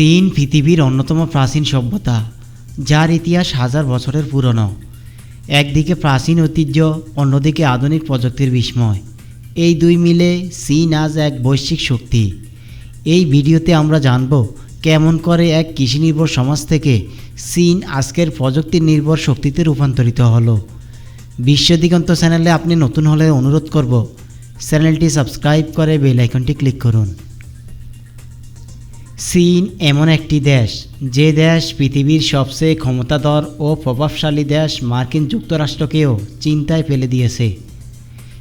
চীন পৃথিবীর অন্যতম প্রাচীন সভ্যতা, যার ইতিহাস হাজার বছরের পুরনো। একদিকে প্রাচীন ঐতিহ্য, অন্যদিকে আধুনিক প্রযুক্তির বিস্ময়। এই দুই মিলে চীন আজ এক বৈশ্বিক শক্তি। এই ভিডিওতে আমরা জানব কেমন করে এক কৃষি নির্ভর সমাজ থেকে চীন আজকের প্রযুক্তি নির্ভর শক্তিতে রূপান্তরিত হলো। বিশ্ব দিগন্ত চ্যানেলে আপনি নতুন হলে অনুরোধ করব, চ্যানেলটি সাবস্ক্রাইব করে বেল আইকনটি ক্লিক করুন। চীন এমন একটি দেশ, যে দেশ পৃথিবীর সবচেয়ে ক্ষমতাধর ও প্রভাবশালী দেশ মার্কিন যুক্তরাষ্ট্রকেও চিন্তায় ফেলে দিয়েছে।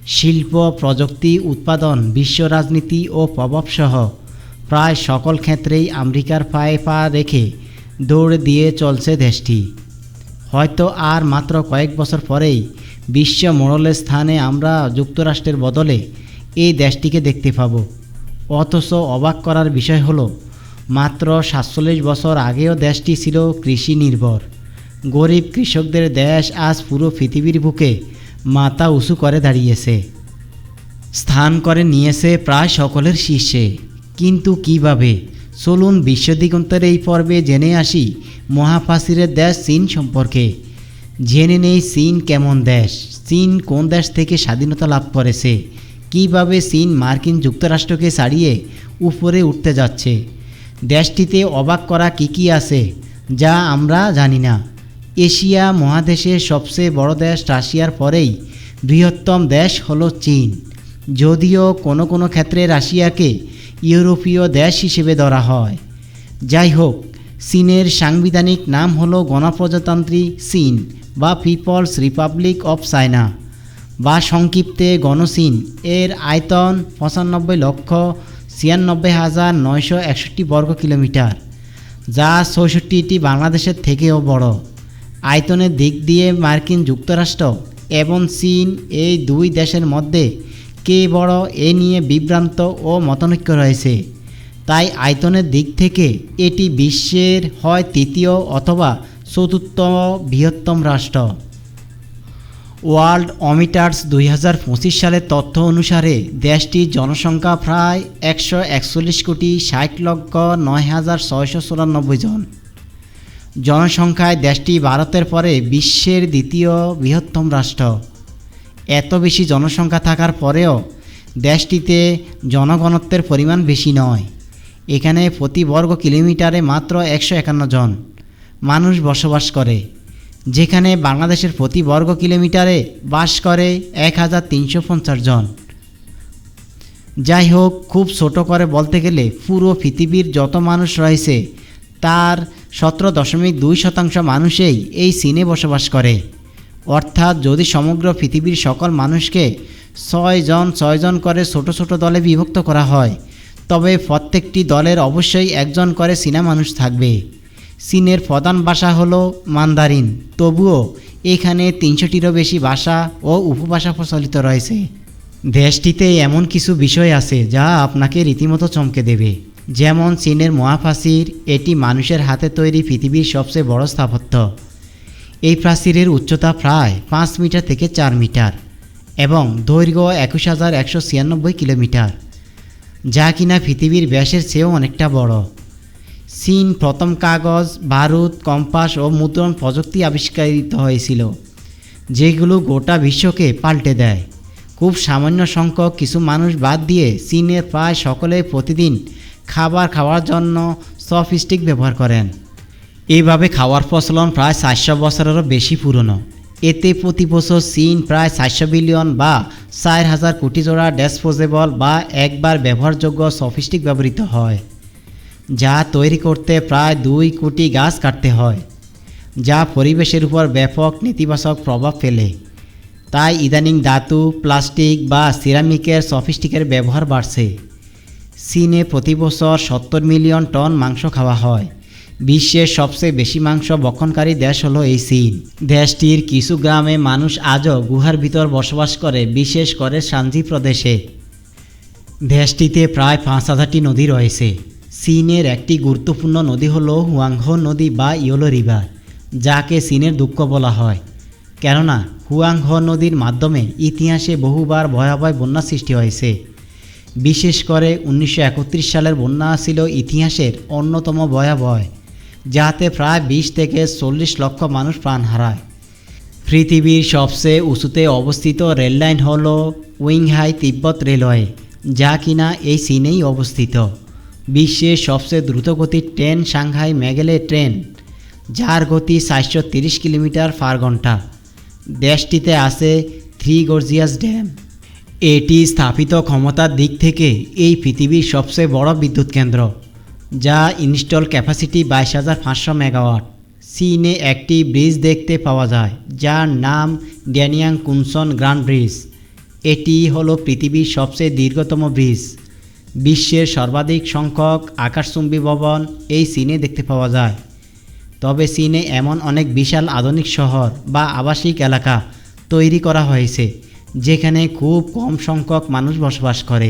শিল্প, প্রযুক্তি, উৎপাদন, বিশ্ব রাজনীতি ও প্রভাবসহ প্রায় সকল ক্ষেত্রেই আমেরিকার পায়ে পা রেখে দৌড় দিয়ে চলছে দেশটি। হয়তো আর মাত্র কয়েক বছর পরেই বিশ্ব মোড়লের স্থানে আমরা যুক্তরাষ্ট্রের বদলে এই দেশটিকে দেখতে পাব। অথচ অবাক করার বিষয় হলো মাত্র সাতচল্লিশ বছর আগেও দেশটি ছিল কৃষি নির্ভর। গরিব কৃষকদের দেশ আজ পুরো পৃথিবীর বুকে মাথা উঁচু করে দাঁড়িয়েছে। স্থান করে নিয়েছে প্রায় সকলের শীর্ষে। কিন্তু কীভাবে? চলুন বিশ্বদিগন্তের এই পর্বে জেনে আসি মহাফাসিরের দেশ চীন সম্পর্কে। জেনে নেই চীন কেমন দেশ, চীন কোন দেশ থেকে স্বাধীনতা লাভ করেছে, কীভাবে চীন মার্কিন যুক্তরাষ্ট্রকে ছাড়িয়ে উপরে উঠতে যাচ্ছে। দেশটিতে অবাক করা কী কী আছে, যা আমরা জানি না। এশিয়া মহাদেশের সবচেয়ে বড় দেশ রাশিয়ার পরেই বৃহত্তম দেশ হল চীন। যদিও কোনো কোনো ক্ষেত্রে রাশিয়াকে ইউরোপীয় দেশ হিসেবে ধরা হয়। যাই হোক, চীনের সাংবিধানিক নাম হল গণপ্রজাতন্ত্রী চীন বা পিপলস রিপাবলিক অফ চায়না বা সংক্ষিপ্তে গণচীন। এর আয়তন পঁচানব্বই লক্ষ ছিয়ানব্বই হাজার নয়শো একষট্টি বর্গ কিলোমিটার, যা চৌষট্টিটি বাংলাদেশের থেকেও বড়। আয়তনের দিক দিয়ে মার্কিন যুক্তরাষ্ট্র এবং চীন এই দুই দেশের মধ্যে কে বড় এ নিয়ে বিভ্রান্ত ও মতনৈক্য রয়েছে। তাই আয়তনের দিক থেকে এটি বিশ্বের হয় তৃতীয় অথবা চতুর্থ বৃহত্তম রাষ্ট্র। ওয়ার্ল্ড অমিটার্স দুই হাজার পঁচিশ সালের তথ্য অনুসারে দেশটির জনসংখ্যা প্রায় একশো একচল্লিশ কোটি ষাট লক্ষ নয় হাজার ছয়শো চুরানব্বই জন। জনসংখ্যায় দেশটি ভারতের পরে বিশ্বের দ্বিতীয় বৃহত্তম রাষ্ট্র। এত বেশি জনসংখ্যা থাকার পরেও দেশটিতে জনঘনত্বের পরিমাণ বেশি নয়। এখানে প্রতি বর্গ কিলোমিটারে মাত্র একশো একান্ন জন মানুষ বসবাস করে। যেখানে বাংলাদেশের প্রতি বর্গ কিলোমিটারে বাস করে এক হাজার তিনশো পঞ্চাশ জন। যাই হোক, খুব ছোট করে বলতে গেলে পুরো পৃথিবীর যত মানুষ রয়েছে, তার সতেরো দশমিক দুই শতাংশ মানুষেই এই চীনে বসবাস করে। অর্থাৎ যদি সমগ্র পৃথিবীর সকল মানুষকে ছয় জন ছয়জন করে ছোট ছোট দলে বিভক্ত করা হয়, তবে প্রত্যেকটি দলের অবশ্যই একজন করে চীনা মানুষ থাকবে। চীনের প্রধান ভাষা হলো মান্দারিন। তবুও এখানে তিনশোটিরও বেশি ভাষা ও উপভাষা প্রচলিত রয়েছে। দেশটিতে এমন কিছু বিষয় আছে যা আপনাকে রীতিমতো চমকে দেবে। যেমন চীনের মহাফাসির এটি মানুষের হাতে তৈরি পৃথিবীর সবচেয়ে বড় স্থাপত্য। এই প্রাচীরের উচ্চতা প্রায় পাঁচ মিটার থেকে চার মিটার এবং দৈর্ঘ্য একুশ হাজার একশো ছিয়ানব্বই কিলোমিটার, যা কিনা পৃথিবীর ব্যাসের চেয়েও অনেকটা বড়। চীন প্রথম কাগজ বারুদ কম্পাস ও মুদ্রণ প্রযুক্তি আবিষ্কারিত হয়েছিল, যেগুলো গোটা বিশ্বকে পাল্টে দেয়। খুব সামান্য সংখ্যক কিছু মানুষ বাদ দিয়ে চীনের প্রায় সকলে প্রতিদিন খাবার খাওয়ার জন্য সফিস্টিক ব্যবহার করেন। এইভাবে খাওয়ার প্রচলন প্রায় চারশো বছরেরও বেশি পুরনো। এতে প্রতি বছর চীন প্রায় চারশো বিলিয়ন বা চার হাজার কোটি জোড়া ডিসপোজেবল বা একবার ব্যবহারযোগ্য সফিস্টিক ব্যবহৃত হয়। যা তৈরি করতে প্রায় দুই কোটি গাছ কাটতে হয়, যা পরিবেশের উপর ব্যাপক নেতিবাচক প্রভাব ফেলে। তাই ইদানিং ধাতু, প্লাস্টিক বা সিরামিকের সফিস্টিকের ব্যবহার বাড়ছে। চীনে প্রতি বছর সত্তর মিলিয়ন টন মাংস খাওয়া হয়। বিশ্বের সবচেয়ে বেশি মাংস বক্ষণকারী দেশ হলো এই চীন। দেশটির কিছু গ্রামে মানুষ আজও গুহার ভিতর বসবাস করে, বিশেষ করে সানজি প্রদেশে। দেশটিতে প্রায় পাঁচ হাজারটি নদী রয়েছে। চীনের একটি গুরুত্বপূর্ণ নদী হলো হুয়াংহো নদী বা ইয়োলো রিভার, যাকে চীনের দুঃখ বলা হয়। কেননা, হুয়াংহো নদীর মাধ্যমে ইতিহাসে বহুবার ভয়াবহ বন্যা সৃষ্টি হয়েছে। বিশেষ করে উনিশশো একত্রিশ সালের বন্যা ছিল ইতিহাসের অন্যতম ভয়াবহ যাতে প্রায় বিশ থেকে চল্লিশ লক্ষ মানুষ প্রাণ হারায়। পৃথিবীর সবচেয়ে উঁচুতে অবস্থিত রেললাইন হল উইংহাই তিব্বত রেলওয়ে, যা কিনা এই চীনেই অবস্থিত। বিশ্বের সবচেয়ে দ্রুতগতির ট্রেন সাংহাই মেগেলে ট্রেন, যার গতি চারশো তিরিশ কিলোমিটার পার ঘণ্টা দেশটিতে আছে থ্রি গর্জিয়াস ড্যাম এটি স্থাপিত ক্ষমতার দিক থেকে এই পৃথিবীর সবচেয়ে বড় বিদ্যুৎ কেন্দ্র, যা ইনস্টল ক্যাপাসিটি বাইশ হাজার পাঁচশো মেগাওয়াট। চীনে একটি ব্রিজ দেখতে পাওয়া যায়, যার নাম ড্যানিয়াং কুনসন গ্র্যান্ড ব্রিজ। এটি হলো পৃথিবীর সবচেয়ে দীর্ঘতম ব্রিজ। বিশ্বের সর্বাধিক সংখ্যক আকাশচুম্বী ভবন এই চীনে দেখতে পাওয়া যায়। তবে চীনে এমন অনেক বিশাল আধুনিক শহর বা আবাসিক এলাকা তৈরি করা হয়েছে, যেখানে খুব কম সংখ্যক মানুষ বসবাস করে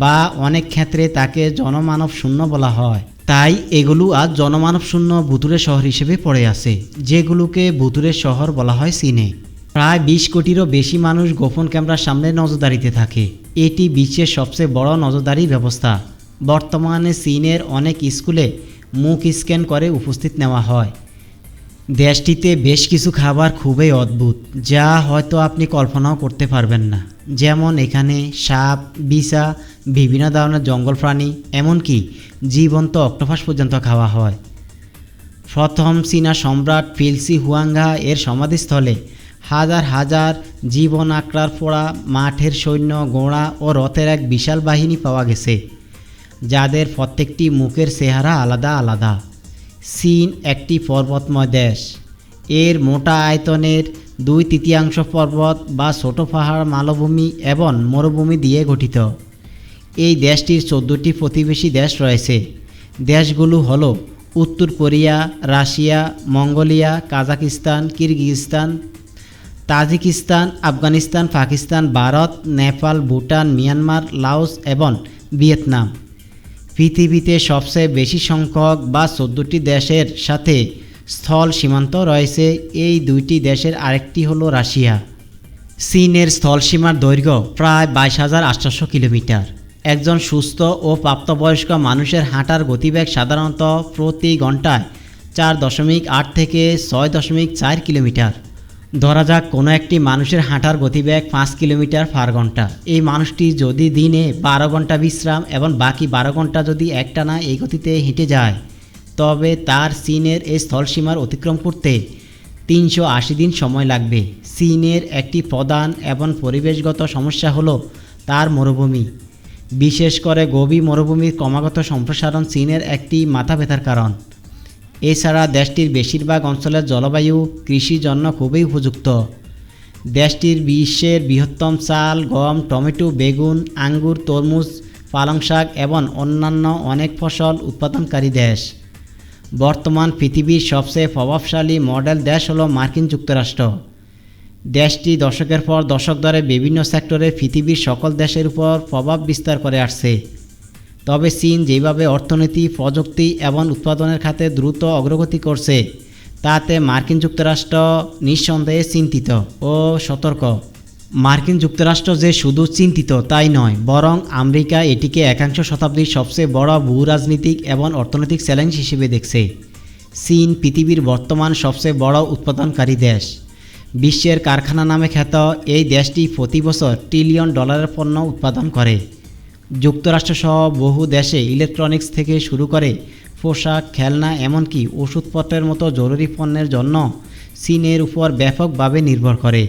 বা অনেক ক্ষেত্রে তাকে জনমানব শূন্য বলা হয়। তাই এগুলো আজ জনমানব শূন্য ভুতুরে শহর হিসেবে পড়ে আছে, যেগুলোকে ভুতুরের শহর বলা হয় চীনে। প্রায় বিশ কোটিরও বেশি মানুষ গোপন ক্যামেরার সামনে নজরদারিতে থাকে। এটি বিশ্বের সবচেয়ে বড় নজরদারি ব্যবস্থা। বর্তমানে চীনের অনেক স্কুলে মুখ স্ক্যান করে উপস্থিত নেওয়া হয়। দেশটিতে বেশ কিছু খাবার খুবই অদ্ভুত, যা হয়তো আপনি কল্পনাও করতে পারবেন না। যেমন এখানে সাপ, বিছা, বিভিন্ন ধরনের জঙ্গল প্রাণী, এমনকি জীবন্ত অক্টোপাস পর্যন্ত খাওয়া হয়। প্রথম চীনা সম্রাট ফিলসি হুয়াঙ্গা এর সমাধিস্থলে হাজার হাজার জীবন আঁকড়ার পড়া মাঠের সৈন্য, গোড়া ও রথের এক বিশাল বাহিনী পাওয়া গেছে, যাদের প্রত্যেকটি মুখের চেহারা আলাদা আলাদা। চীন একটি পর্বতময় দেশ। এর মোটা আয়তনের দুই তৃতীয়াংশ পর্বত বা ছোট পাহাড়, মালভূমি এবং মরুভূমি দিয়ে গঠিত। এই দেশটির চোদ্দোটি প্রতিবেশী দেশ রয়েছে। দেশগুলো হল উত্তর Korea, Russia, Mongolia, Kazakhstan, Kyrgyzstan Tajikistan, Afghanistan, Pakistan, Bharat, Nepal, Bhutan, Myanmar, Laos এবং ভিয়েতনাম। পৃথিবীতে সবচেয়ে বেশি সংখ্যক বা চোদ্দোটি দেশের সাথে স্থল সীমান্ত রয়েছে। এই দুইটি দেশের আরেকটি হলো রাশিয়া। চীনের স্থলসীমার দৈর্ঘ্য প্রায় বাইশ হাজার আটশোশো কিলোমিটার। একজন সুস্থ ও প্রাপ্তবয়স্ক মানুষের হাঁটার গতিবেগ সাধারণত প্রতি ঘন্টায় চার দশমিক আট থেকে ছয় দশমিক চার কিলোমিটার। ধরা যাক কোনো একটি মানুষের হাঁটার গতিবেগ পাঁচ কিলোমিটার পার ঘণ্টা। এই মানুষটি যদি দিনে বারো ঘণ্টা বিশ্রাম এবং বাকি বারো ঘণ্টা যদি একটানা এই গতিতে হেঁটে যায়, তবে তার চীনের এই স্থলসীমার অতিক্রম করতে তিনশো আশি দিন সময় লাগবে। চীনের একটি প্রধান এবং পরিবেশগত সমস্যা হলো তার মরুভূমি। বিশেষ করে গভীর মরুভূমির ক্রমাগত সম্প্রসারণ চীনের একটি মাথা ব্যথার কারণ। এছাড়া দেশটির বেশিরভাগ অঞ্চলের জলবায়ু কৃষির জন্য খুবই উপযুক্ত। দেশটির বিশ্বের বৃহত্তম চাল, গম, টমেটো, বেগুন, আঙ্গুর, তরমুজ, পালং শাক এবং অন্যান্য অনেক ফসল উৎপাদনকারী দেশ। বর্তমান পৃথিবীর সবচেয়ে প্রভাবশালী মডেল দেশ হলো মার্কিন যুক্তরাষ্ট্র। দেশটি দশকের পর দশক ধরে বিভিন্ন সেক্টরে পৃথিবীর সকল দেশের উপর প্রভাব বিস্তার করে আসছে। তবে চীন যেভাবে অর্থনীতি, প্রযুক্তি এবং উৎপাদনের খাতে দ্রুত অগ্রগতি করছে, তাতে মার্কিন যুক্তরাষ্ট্র নিঃসন্দেহে চিন্তিত ও সতর্ক। মার্কিন যুক্তরাষ্ট্র যে শুধু চিন্তিত তাই নয়, বরং আমেরিকা এটিকে একাংশ শতাব্দীর সবচেয়ে বড় ভূ রাজনীতিক এবং অর্থনৈতিক চ্যালেঞ্জ হিসেবে দেখছে। চীন পৃথিবীর বর্তমান সবচেয়ে বড় উৎপাদনকারী দেশ। বিশ্বের কারখানা নামে খ্যাত এই দেশটি প্রতি বছর ট্রিলিয়ন ডলারের পণ্য উৎপাদন করে। যুক্তরাষ্ট্রসহ বহু দেশে ইলেকট্রনিক্স থেকে শুরু করে পোশাক, খেলনা, এমনকি ওষুধপত্রের মতো জরুরি পণ্যের জন্য চীনের উপর ব্যাপকভাবে নির্ভর করে।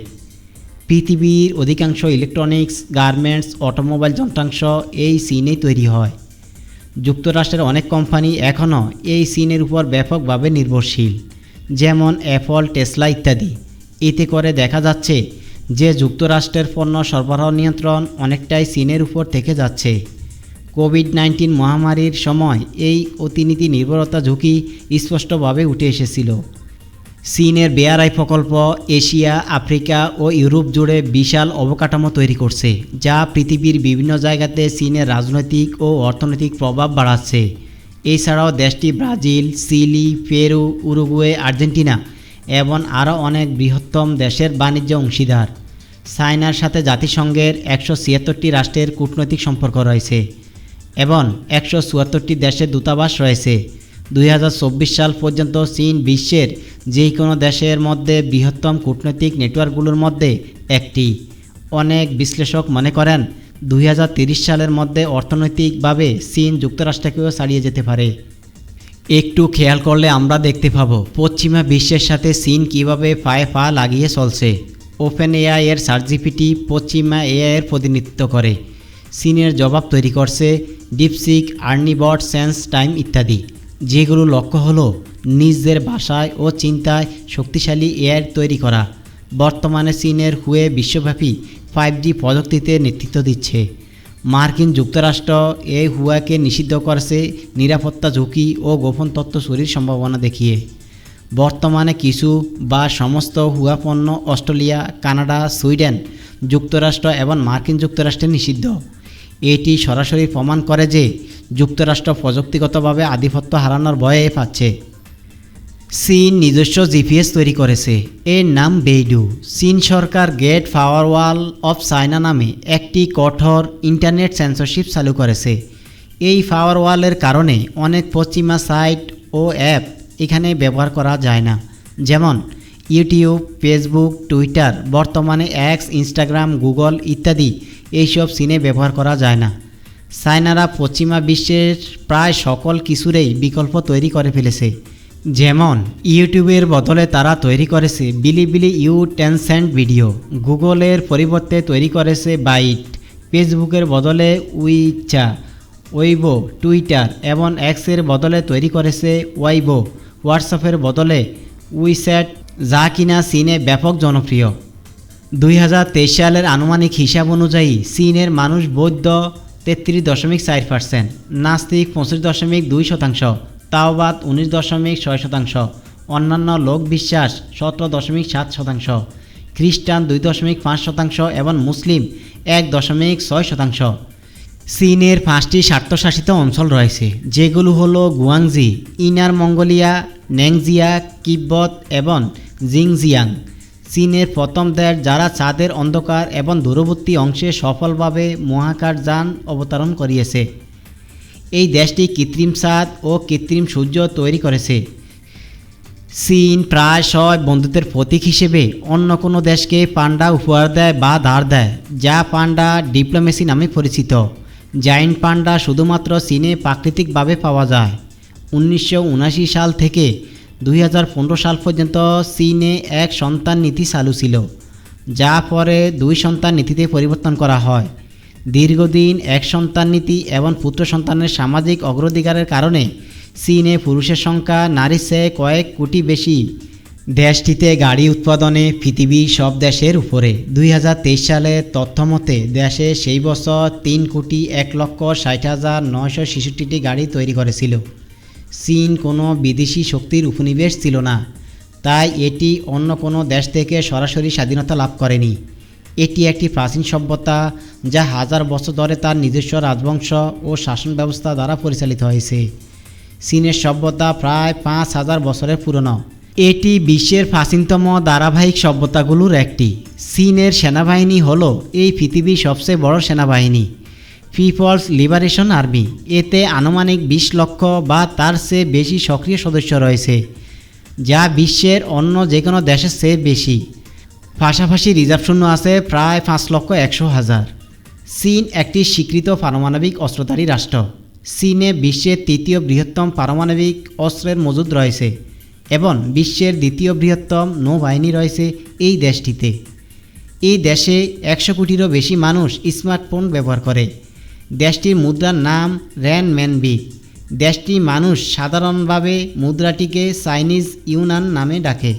পৃথিবীর অধিকাংশ ইলেকট্রনিক্স গার্মেন্টস অটোমোবাইল যন্ত্রাংশ এই চীনেই তৈরি হয়। যুক্তরাষ্ট্রের অনেক কোম্পানি এখনও এই চীনের উপর ব্যাপকভাবে নির্ভরশীল, যেমন অ্যাপল টেসলা ইত্যাদি। এতে করে দেখা যাচ্ছে যে যুক্তরাষ্ট্রের পণ্য সরবরাহ নিয়ন্ত্রণ অনেকটাই চীনের উপর থেকে যাচ্ছে। কোভিড নাইন্টিন মহামারীর সময় এই অতিনীতি নির্ভরতা ঝুঁকি স্পষ্টভাবে উঠে এসেছিল। চীনের বেয়ারাই প্রকল্প এশিয়া, আফ্রিকা ও ইউরোপ জুড়ে বিশাল অবকাঠামো তৈরি করছে, যা পৃথিবীর বিভিন্ন জায়গাতে চীনের রাজনৈতিক ও অর্থনৈতিক প্রভাব বাড়াচ্ছে। এছাড়াও দেশটি Brazil, Chile, Peru, Uruguay, Argentina এবং আরও অনেক বৃহত্তম দেশের বাণিজ্য অংশীদার। চায়নার সাথে জাতিসংঘের একশো ছিয়াত্তরটি রাষ্ট্রের কূটনৈতিক সম্পর্ক রয়েছে এবং একশো চুয়াত্তরটি দেশের দূতাবাস রয়েছে। দুই হাজার চব্বিশ সাল পর্যন্ত চীন বিশ্বের যে কোনো দেশের মধ্যে বৃহত্তম কূটনৈতিক নেটওয়ার্কগুলোর মধ্যে একটি। অনেক বিশ্লেষক মনে করেন, দুই সালের মধ্যে অর্থনৈতিকভাবে চীন যুক্তরাষ্ট্রকেও ছাড়িয়ে যেতে পারে। একটু খেয়াল করলে আমরা দেখতে পাবো, পশ্চিমা বিশ্বের সাথে চীন কীভাবে পায়ে পা লাগিয়ে চলছে। ওপেন এআই এর সার্জিপিটি পশ্চিমা এআই এর প্রতিনিধিত্ব করে। চীনের জবাব তৈরি করছে ডিপসিক আর্নিবট সেন্স টাইম ইত্যাদি, যেগুলো লক্ষ্য হলো নিজের ভাষায় ও চিন্তায় শক্তিশালী এআই তৈরি করা। বর্তমানে চীনের হুয়ে বিশ্বব্যাপী ফাইভ জি প্রযুক্তিতে নেতৃত্ব দিচ্ছে। মার্কিন যুক্তরাষ্ট্র এই হুয়াকে নিষিদ্ধ করছে নিরাপত্তা ঝুঁকি ও গোপন তথ্য চুরির সম্ভাবনা দেখিয়ে। বর্তমানে কিছু বা সমস্ত হুয়া পণ্য অস্ট্রেলিয়া, কানাডা, সুইডেন যুক্তরাষ্ট্র এবং মার্কিন যুক্তরাষ্ট্রে নিষিদ্ধ। এটি সরাসরি প্রমাণ করে যে যুক্তরাষ্ট্র প্রযুক্তিগতভাবে আধিপত্য হারানোর ভয়ে পাচ্ছে চীন নিজস্ব জিপিএস তৈরি করেছে। এর নাম বেইডু। চীন সরকার গেট ফাওয়ারওয়াল অফ চায়না নামে একটি কঠোর ইন্টারনেট সেন্সরশিপ চালু করেছে। এই ফাওয়ারওয়ালের কারণে অনেক পশ্চিমা সাইট ও অ্যাপ এখানে ব্যবহার করা যায় না। যেমন, ইউটিউব, ফেসবুক, টুইটার, বর্তমানে অ্যাক্স ইনস্টাগ্রাম, গুগল ইত্যাদি এইসব চীনে ব্যবহার করা যায় না। চায়নারা পশ্চিমা বিশ্বের প্রায় সকল কিছুরেই বিকল্প তৈরি করে ফেলেছে। যেমন ইউটিউবের বদলে তারা তৈরি করেছে বিলিবিলি ইউ টেনসেন্ট ভিডিও, গুগলের পরিবর্তে তৈরি করেছে বাইট, ফেসবুকের বদলে উইচা ওয়েবো টুইটার এবং এক্সের বদলে তৈরি করেছে ওয়াইবো, হোয়াটসঅ্যাপের বদলে উইস্যাট, যা কিনা চীনে ব্যাপক জনপ্রিয়। দুই হাজার তেইশ সালের আনুমানিক হিসাব অনুযায়ী চীনের মানুষ বৌদ্ধ তেত্রিশ দশমিক চার পার্সেন্ট নাস্তিক পঁচিশ দশমিক দুই শতাংশ। তাওবাদ উনিশ দশমিক ছয় শতাংশ। অন্যান্য লোক বিশ্বাস সতেরো দশমিক সাত শতাংশ। খ্রিস্টান দুই দশমিক পাঁচ শতাংশ এবং মুসলিম এক দশমিক ছয় শতাংশ। চীনের পাঁচটি স্বার্থশাসিত অঞ্চল রয়েছে, যেগুলো হলো গুয়াংজি, ইনার মঙ্গোলিয়া, ন্যাংজিয়া কিব্বত এবং জিংজিয়াং। চীনের প্রথম দেশ যারা চাঁদের অন্ধকার এবং দূরবর্তী অংশে সফলভাবে মহাকাশ যান অবতরণ করিয়েছে। এই দেশটি কৃত্রিম চাঁদ ও কৃত্রিম সূর্য তৈরি করেছে। চীন প্রায় সব বন্ধুত্বের প্রতীক হিসেবে অন্য কোনো দেশকে পান্ডা উপহার দেয় বা ধার দেয়, যা পান্ডা ডিপ্লোমেসি নামে পরিচিত। জাইন্ট পান্ডা শুধুমাত্র চীনে প্রাকৃতিকভাবে পাওয়া যায়। উনিশশো সাল থেকে দুই হাজার পনেরো সাল পর্যন্ত চীনে এক সন্তান নীতি চালু ছিল, যা পরে দুই সন্তান নীতিতে পরিবর্তন করা হয়। দীর্ঘদিন এক সন্তান নীতি এবং পুত্র সন্তানের সামাজিক অগ্রাধিকারের কারণে চীনে পুরুষের সংখ্যা নারীর চেয়ে কয়েক কোটি বেশি। দেশটিতে গাড়ি উৎপাদনে পৃথিবীর সব দেশের উপরে। দুই সালের তথ্য মতে দেশে সেই বছর তিন কোটি এক লক্ষ ষাট হাজার নয়শো ছেষট্টিটি গাড়ি তৈরি করেছিল। চীন কোনো বিদেশি শক্তির উপনিবেশ ছিল না। তাই এটি অন্য কোনো দেশ থেকে সরাসরি স্বাধীনতা লাভ করেনি। এটি একটি প্রাচীন সভ্যতা যা হাজার বছর ধরে তার নিজস্ব রাজবংশ ও শাসন ব্যবস্থা দ্বারা পরিচালিত হয়েছে। চীনের সভ্যতা প্রায় পাঁচ হাজার বছরের পুরনো। এটি বিশ্বের প্রাচীনতম ধারাবাহিক সভ্যতাগুলোর একটি। চীনের সেনাবাহিনী হল এই পৃথিবীর সবচেয়ে বড় সেনাবাহিনী। People's Liberation Army. এতে আনুমানিক বিশ লক্ষ বা তার চেয়ে বেশি সক্রিয় সদস্য রয়েছে, যা বিশ্বের অন্য যে কোনো দেশের চেয়ে বেশি। পাশাপাশি রিজার্ভ শূন্য আছে প্রায় পাঁচ লক্ষ একশো হাজার। চীন একটি স্বীকৃত পারমাণবিক অস্ত্রধারী রাষ্ট্র। চীনে বিশ্বের তৃতীয় বৃহত্তম পারমাণবিক অস্ত্রের মজুদ রয়েছে এবং বিশ্বের দ্বিতীয় বৃহত্তম নৌবাহিনী রয়েছে এই দেশটিতে। এই দেশে একশো কোটিরও বেশি মানুষ স্মার্টফোন ব্যবহার করে। দেশটির মুদ্রার নাম র্যান ম্যানবি দেশটি মানুষ সাধারণভাবে মুদ্রাটিকে চাইনিজ ইউনান নামে ডাকে।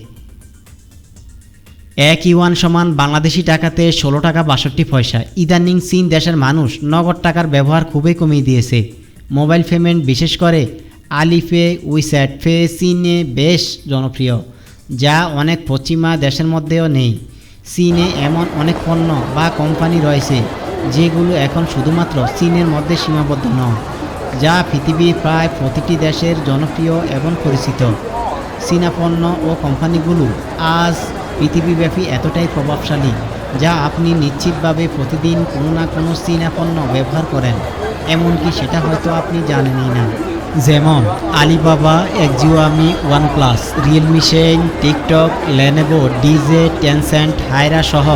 এক ইউয়ান সমান বাংলাদেশি টাকাতে ষোলো টাকা বাষট্টি পয়সা। ইদানিং চীন দেশের মানুষ নগদ টাকার ব্যবহার খুবই কমিয়ে দিয়েছে। মোবাইল পেমেন্ট বিশেষ করে আলিপে, উইস্যাট ফে চীনে বেশ জনপ্রিয়, যা অনেক পশ্চিমা দেশের মধ্যেও নেই। চীনে এমন অনেক পণ্য বা কোম্পানি রয়েছে, যেগুলো এখন শুধুমাত্র চীনের মধ্যে সীমাবদ্ধ নয়, যা পৃথিবীর প্রায় প্রতিটি দেশের জনপ্রিয় এবং পরিচিত। চীনা পণ্য ও কোম্পানিগুলো আজ পৃথিবীব্যাপী এতটাই প্রভাবশালী, যা আপনি নিশ্চিতভাবে প্রতিদিন কোনো না কোনো চীনা পণ্য ব্যবহার করেন। এমনকি সেটা হয়তো আপনি জানেনই না। যেমন, Alibaba, Xiaomi, OnePlus, Realme Shein TikTok, Lenovo, DJI, Tencent, Haier সহ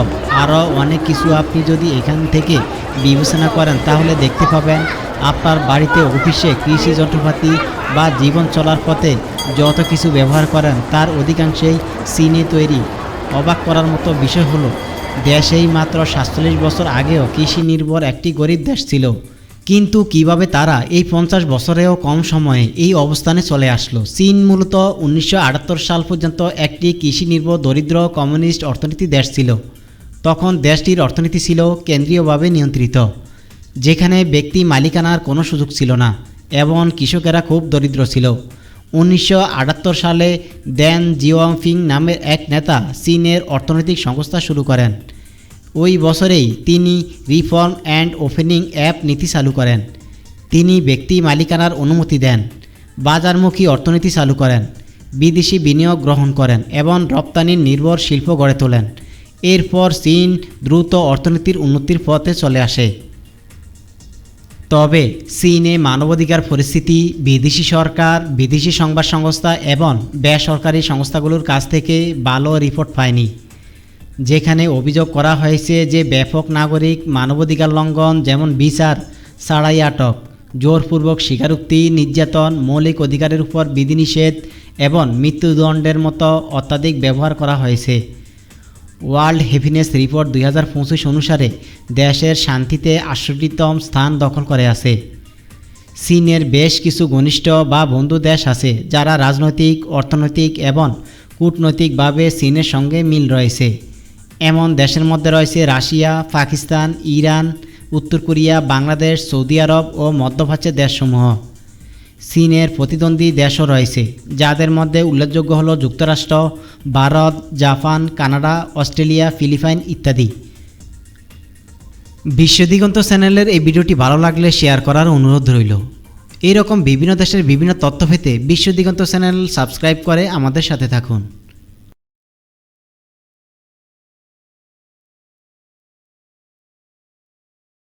আরও অনেক কিছু আপনি যদি এখান থেকে বিবেচনা করেন, তাহলে দেখতে পাবেন আপনার বাড়িতে অফিসে কৃষি যন্ত্রপাতি বা জীবন চলার পথে যত কিছু ব্যবহার করেন, তার অধিকাংশই চীনে তৈরি। অবাক করার মতো বিষয় হলো, দেশেই মাত্র সাতচল্লিশ বছর আগেও কৃষি নির্ভর একটি গরিব দেশ ছিল। কিন্তু কীভাবে তারা এই পঞ্চাশ বছরেও কম সময়ে এই অবস্থানে চলে আসলো? চীন মূলত উনিশশো আটাত্তর সাল পর্যন্ত একটি কৃষি নির্ভর দরিদ্র কমিউনিস্ট অর্থনীতি দেশ ছিল। তখন দেশটির অর্থনীতি ছিল কেন্দ্রীয়ভাবে নিয়ন্ত্রিত, যেখানে ব্যক্তি মালিকানার কোনো সুযোগ ছিল না, এবং কৃষকেরা খুব দরিদ্র ছিল। উনিশশো আটাত্তর সালে দেন জিওয়াংফিং নামের এক নেতা চীনের অর্থনৈতিক সংস্থা শুরু করেন। ওই বছরেই তিনি রিফর্ম অ্যান্ড ওপেনিং অ্যাপ নীতি চালু করেন। তিনি ব্যক্তি মালিকানার অনুমতি দেন, বাজারমুখী অর্থনীতি চালু করেন, বিদেশি বিনিয়োগ গ্রহণ করেন এবং রপ্তানির নির্ভর শিল্প গড়ে তোলেন। এরপর চীন দ্রুত অর্থনীতির উন্নতির পথে চলে আসে। তবে চীনে মানবাধিকার পরিস্থিতি, বিদেশি সরকার, বিদেশি সংবাদ সংস্থা এবং বেসরকারি সংস্থাগুলোর কাছ থেকে ভালো রিপোর্ট পায়নি। যেখানে অভিযোগ করা হয়েছে যে ব্যাপক নাগরিক মানবাধিকার লঙ্ঘন যেমন বিচার, ছাড়াই আটক, জোরপূর্বক স্বীকারোক্তি, নির্যাতন, মৌলিক অধিকারের উপর বিধিনিষেধ এবং মৃত্যুদণ্ডের মতো অত্যাধিক ব্যবহার করা হয়েছে। ওয়ার্ল্ড হ্যাপিনেস রিপোর্ট দুই হাজার পঁচিশ অনুসারে দেশের শান্তিতে আটষট্টিতম স্থান দখল করে আছে। চীনের বেশ কিছু ঘনিষ্ঠ বা বন্ধু দেশ আছে যারা রাজনৈতিক, অর্থনৈতিক এবং কূটনৈতিকভাবে চীনের সঙ্গে মিল রয়েছে। এমন দেশের মধ্যে রয়েছে রাশিয়া, পাকিস্তান, ইরান, উত্তর কোরিয়া, বাংলাদেশ, সৌদি আরব ও মধ্যপ্রাচ্যের দেশসমূহ। চীনের প্রতিদ্বন্দ্বী দেশও রয়েছে, যাদের মধ্যে উল্লেখযোগ্য হল যুক্তরাষ্ট্র, Bharat, Japan, Canada, Australia, Philippine ইত্যাদি। বিশ্বদিগন্ত চ্যানেলের এই ভিডিওটি ভালো লাগলে শেয়ার করার অনুরোধ রইল। এইরকম বিভিন্ন দেশের বিভিন্ন তথ্য পেতে বিশ্বদিগন্ত চ্যানেল সাবস্ক্রাইব করে আমাদের সাথে থাকুন।